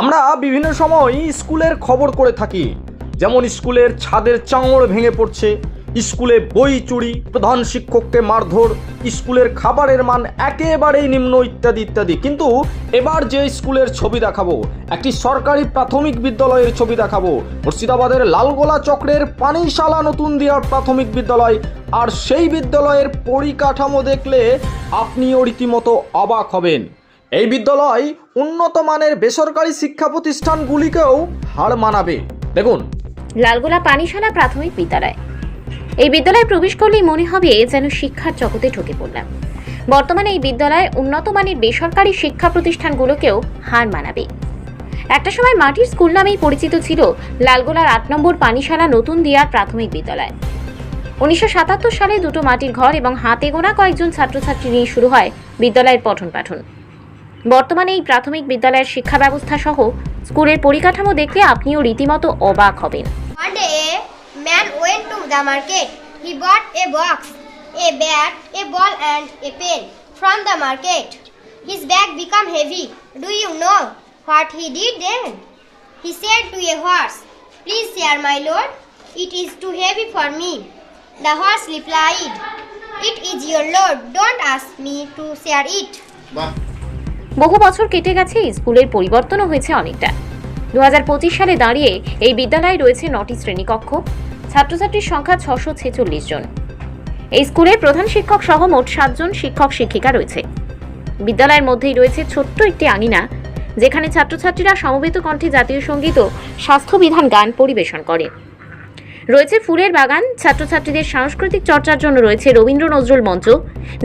আমরা বিভিন্ন সময় স্কুলের খবর করে থাকি। যেমন স্কুলের ছাদের চাঙড় ভেঙে পড়ছে, স্কুলে বই চুরি, প্রধান শিক্ষককে মারধর, স্কুলের খাবারের মান একেবারেই নিম্ন ইত্যাদি ইত্যাদি। কিন্তু এবার যে স্কুলের ছবি দেখাবো, একটি সরকারি প্রাথমিক বিদ্যালয়ের ছবি দেখাবো, মুর্শিদাবাদের লালগোলা চক্রের পানিশালা নতুন দিয়ার প্রাথমিক বিদ্যালয়। আর সেই বিদ্যালয়ের পরিকাঠামো দেখলে আপনিও রীতিমতো অবাক হবেন। এই বিদ্যালয় উন্নত মানের বেসরকারি শিক্ষা প্রতিষ্ঠানগুলিকেও হার মানাবে। দেখুন। লালগোলা পানিশালা প্রাথমিক বিদ্যালয়। এই বিদ্যালয়ে প্রবেশ করলেই মনে হবে যেন শিক্ষার জগতে ঢুকে পড়লাম। বর্তমানে এই বিদ্যালয় উন্নত মানের বেসরকারি শিক্ষা প্রতিষ্ঠানগুলোকেও হার মানাবে। একটা সময় মাটির স্কুল নামেই পরিচিত ছিল লালগোলার আট নম্বর পানিশালা নতুন দিয়ার প্রাথমিক বিদ্যালয়। উনিশশো সাতাত্তর সালে দুটো মাটির ঘর এবং হাতে গোনা কয়েকজন ছাত্রছাত্রী নিয়ে শুরু হয় বিদ্যালয়ের পঠন পাঠন বর্তমানে এই প্রাথমিক বিদ্যালয়ের শিক্ষা ব্যবস্থা সহ স্কুলের পরিকাঠামো দেখলে আপনিও রীতিমতো অবাক হবেন One day, a man went to the market. He bought a box, a bat, a ball, and a pen from the market. His bag became heavy. Do you know what he did then? He said to a horse, Please share my load. It is too heavy for me. The horse replied, It is your load. Don't ask me to share it. বহু বছর কেটে গেছে, স্কুলের পরিবর্তনও হয়েছে অনেকটা। দু হাজার পঁচিশ সালে দাঁড়িয়ে এই বিদ্যালয়ে রয়েছে নটি শ্রেণীকক্ষ, ছাত্রছাত্রীর সংখ্যা ছশো ছেচল্লিশ জন। এই স্কুলের প্রধান শিক্ষক সহ মোট সাতজন শিক্ষক শিক্ষিকা রয়েছে। বিদ্যালয়ের মধ্যেই রয়েছে ছোট্ট একটি আঙিনা, যেখানে ছাত্রছাত্রীরা সমবেত কণ্ঠে জাতীয় সংগীত ও স্বাস্থ্যবিধান গান পরিবেশন করে। রয়েছে ফুলের বাগান, ছাত্রছাত্রীদের সাংস্কৃতিক চর্চার জন্য রয়েছে রবীন্দ্র নজরুল মঞ্চ,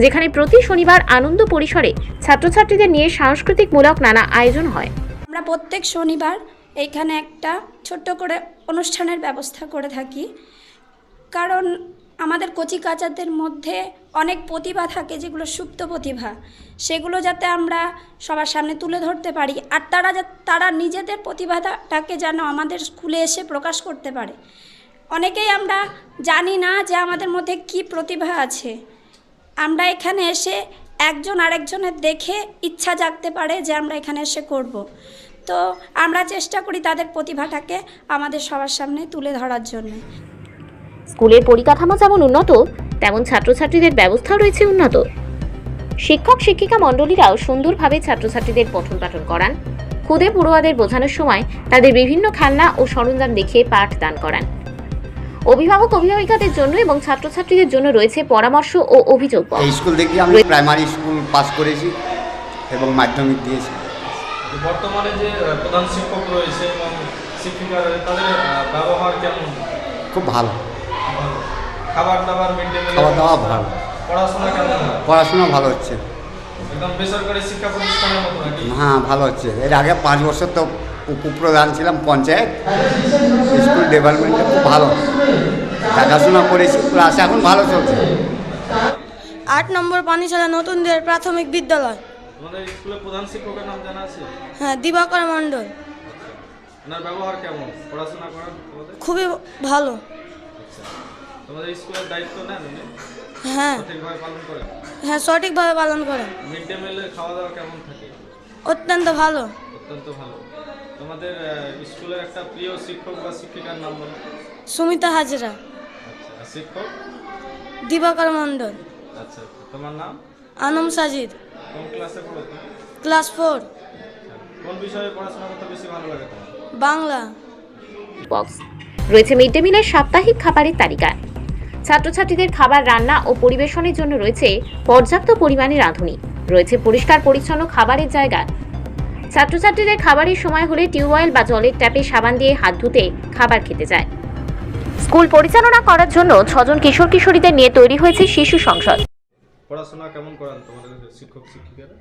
যেখানে প্রতি শনিবার আনন্দ পরিসরে ছাত্রছাত্রীদের নিয়ে সাংস্কৃতিকমূলক নানা আয়োজন হয়। আমরা প্রত্যেক শনিবার এইখানে একটা ছোট্ট করে অনুষ্ঠানের ব্যবস্থা করে থাকি। কারণ আমাদের কচি কাচাদের মধ্যে অনেক প্রতিভা থাকে, যেগুলো সুপ্ত প্রতিভা। সেগুলো যাতে আমরা সবার সামনে তুলে ধরতে পারি আর তারা তারা নিজেদের প্রতিভাটাকে যেন আমাদের স্কুলে এসে প্রকাশ করতে পারে। অনেকেই আমরা জানি না যে আমাদের মধ্যে কি প্রতিভা আছে। আমরা এখানে এসে একজন আরেকজনের দেখে ইচ্ছা জাগতে পারে যে আমরা এখানে এসে করব। তো আমরা চেষ্টা করি তাদের প্রতিভাটাকে আমাদের সবার সামনে তুলে ধরার জন্য। স্কুলের পরিকাঠামো যেমন উন্নত, তেমন ছাত্রছাত্রীদের ব্যবস্থাও রয়েছে উন্নত। শিক্ষক, শিক্ষিকা মণ্ডলীরাও সুন্দরভাবে ছাত্রছাত্রীদের পঠন পাঠন করান। খুদে পড়ুয়াদের বোঝানোর সময় তাদের বিভিন্ন খেলনা ও সরঞ্জাম দেখিয়ে পাঠ দান করান। অভিভাবক অভিভাবিকাদের জন্য এবং ছাত্রছাত্রীদের জন্য রয়েছে পরামর্শ ও অভিযোগ এই স্কুল থেকে আমি প্রাইমারি স্কুল পাস করেছি এবং মাধ্যমিক দিয়েছি। বর্তমানে যে প্রধান শিক্ষক রয়েছে এবং শিক্ষিকা তাদের ব্যবহার কেমন? খুব ভালো। খাবার দাবার খাওয়া দাওয়া ভালো। পড়াশোনা কেমন? পড়াশোনা ভালো হচ্ছে। বেসরকারি শিক্ষা প্রতিষ্ঠানের মতো হ্যাঁ ভালো হচ্ছে। এর আগে পাঁচ বছর তো উপপ্রধান ছিলাম পঞ্চায়েত। স্কুল ডেভেলপমেন্টটা খুব ভালো। দেখাশোনা করেছি ক্লাস এখন ভালো চলছে। আট নম্বর পানিশালা নতুন দিয়ার প্রাথমিক বিদ্যালয়। তোমাদের প্রধান শিক্ষকের নাম জানা আছে? হ্যাঁ দিবাকর মণ্ডল। ওনার ব্যবহার কেমন? পড়াশোনা করান খুবই ভালো। আচ্ছা তোমাদের স্কুলের দায়িত্ব নেন হ্যাঁ। সঠিকভাবে পালন করেন? হ্যাঁ সঠিকভাবে পালন করেন। মিড ডে মিলে খাওয়া দাওয়া কেমন থাকে? অত্যন্ত ভালো। অত্যন্ত ভালো। তোমাদের স্কুলের একটা প্রিয় শিক্ষক বা শিক্ষিকার নাম বলো। সুমিতা হাজরা। আচ্ছা শিক্ষক? দিবাকর মণ্ডল। আচ্ছা আচ্ছা তোমার নাম? আনম সাজিদ। কোন ক্লাসে পড়ো তুমি? Class four. কোন বিষয়ে পড়াশোনা করতে বেশি ভালো লাগে তোমার? বাংলা। বক্স। রয়েছে মিড ডে মিলের সাপ্তাহিক খাবারের তালিকা। ছাত্রছাত্রীদের খাবার রান্না ও পরিবেশনের জন্য রয়েছে পর্যাপ্ত পরিমাণে রাঁধুনি। রয়েছে পরিষ্কার পরিচ্ছন্ন খাবারের জায়গা ছাত্রছাত্রীদের খাবারের সময় হলে টিউবওয়েল বা জলের ট্যাপে সাবান দিয়ে হাত ধুতে খাবার খেতে যায় স্কুল পরিচালনা করার জন্য ছজন কিশোর কিশোরীদের নিয়ে তৈরি হয়েছে শিশু সংসদ। পড়াশোনা কেমন করান তোমাদের শিক্ষক শিক্ষিকারা?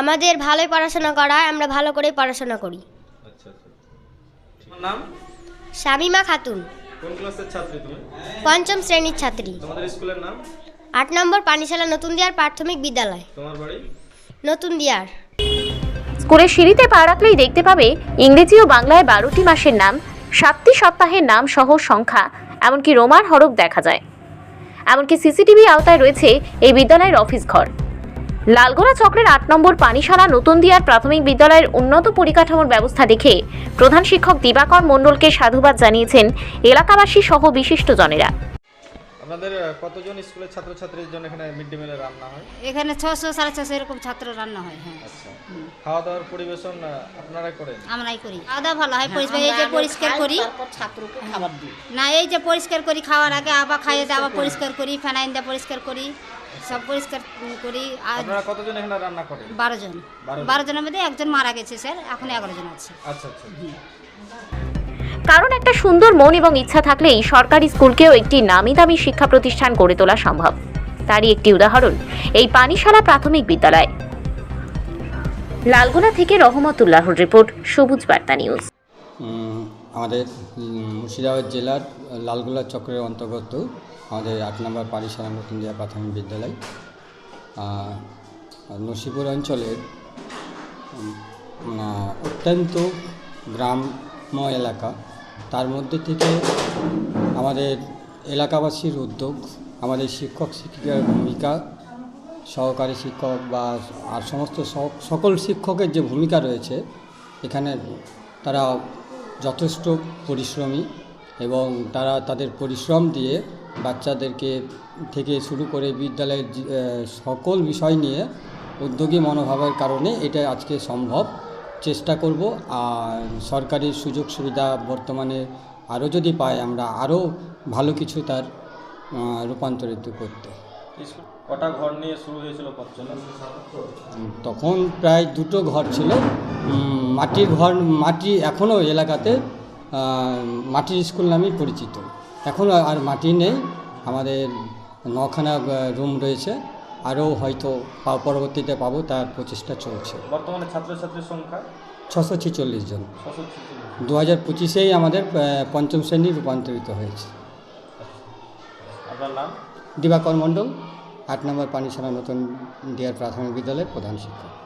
আমাদের ভালোই পড়াশোনা করায় আমরা ভালো করে পড়াশোনা করি। আচ্ছা আচ্ছা। তোমার নাম? শামিমা খাতুন। কোন ক্লাসের ছাত্রী তুমি? পঞ্চম শ্রেণির ছাত্রী। তোমাদের স্কুলের নাম? আট নম্বর পানিশালা নতুন দিয়ার প্রাথমিক বিদ্যালয়। তোমার বাড়ি? নতুন দিয়ার। স্কুলের সিঁড়িতে পা রাখলেই দেখতে পাবে ইংরেজি ও বাংলায় বারোটি মাসের নাম, সাতটি সপ্তাহের নাম সহ সংখ্যা, এমনকি রোমান হরফ দেখা যায়। এমনকি সিসিটিভি আওতায় রয়েছে এই বিদ্যালয়ের অফিস ঘর। লালগোলা চক্রের আট নম্বর পানিশালা নতুন দিয়ার প্রাথমিক বিদ্যালয়ের উন্নত পরিকাঠামোর ব্যবস্থা দেখে প্রধান শিক্ষক দিবাকর মণ্ডলকে সাধুবাদ জানিয়েছেন এলাকাবাসী সহ বিশিষ্টজনেরা। আপনাদের কতজন স্কুলের ছাত্রছাত্রীর জন্য এখানে মিড ডে মিলের রান্না হয়? এখানে ছশো সাড়ে ছশো এরকম ছাত্র রান্না হয় হ্যাঁ। আচ্ছা। খাওয়া দাওয়ার পরিবেশন আহ, আপনারাই করেন? আমরাই করি। খাওয়া দাওয়া ভালো হয় পরিষ্কার এই যে পরিষ্কার করি। ছাত্রকে খাবার দিই। না এই যে পরিষ্কার করি খাওয়ার আগে আবার খাইয়ে দিয়ে আবার পরিষ্কার করি ফেনাইন দিয়ে পরিষ্কার করি সব পরিষ্কার করি। আর আপনারা কতজন এখানে রান্না করেন? বারো জন। বারো জন। বারো জনের মধ্যে একজন মারা গেছে স্যার। এখন এগারো জন আছে। আচ্ছা আচ্ছা। কারণ একটা সুন্দর মন এবং ইচ্ছা থাকলেই সরকারি স্কুলকেও একটি নামি দামি শিক্ষা প্রতিষ্ঠান গড়ে তোলা সম্ভব। তারই একটি উদাহরণ, এই পানিশালা প্রাথমিক বিদ্যালয়। লালগোলা থেকে রহমতুল্লাহর রিপোর্ট, সবুজ বার্তা নিউজ। আমাদের মুর্শিদাবাদ জেলার লালগোলা চক্রের অন্তর্গত আমাদের আট নম্বর পারিশালা নতুন দিয়া প্রাথমিক বিদ্যালয়। নসিপুর অঞ্চলের অত্যন্ত গ্রাম্য এলাকা। তার মধ্যে থেকে আমাদের এলাকাবাসীর উদ্যোগ, আমাদের শিক্ষক শিক্ষিকার ভূমিকা, সহকারী শিক্ষক বা আর সমস্ত সকল শিক্ষকের যে ভূমিকা রয়েছে, এখানে তারা যথেষ্ট পরিশ্রমী এবং তারা তাদের পরিশ্রম দিয়ে বাচ্চাদেরকে থেকে শুরু করে বিদ্যালয়ের সকল বিষয় নিয়ে উদ্যোগী মনোভাবের কারণে এটা আজকে সম্ভব। চেষ্টা করব আর সরকারি সুযোগ সুবিধা বর্তমানে আরও যদি পাই আমরা আরও ভালো কিছু তার রূপান্তরিত করতে। কটা ঘর নিয়ে শুরু হয়েছিল তখন প্রায় দুটো ঘর ছিল। মাটির ঘর মাটি এখনও এলাকাতে মাটির স্কুল নামেই পরিচিত। এখনও আর মাটি নেই। আমাদের নখানা রুম রয়েছে। আরও হয়তো পরবর্তীতে পাবো তার প্রচেষ্টা চলছে। বর্তমানে ছাত্রছাত্রীর সংখ্যা? ছশো ছেচল্লিশ জন। দু হাজার পঁচিশেই আমাদের পঞ্চম শ্রেণি রূপান্তরিত হয়েছে। আপনার নাম? দিবাকর মণ্ডল আট নম্বর পানিসারা নতুন ডিয়ার প্রাথমিক বিদ্যালয়ের প্রধান শিক্ষক।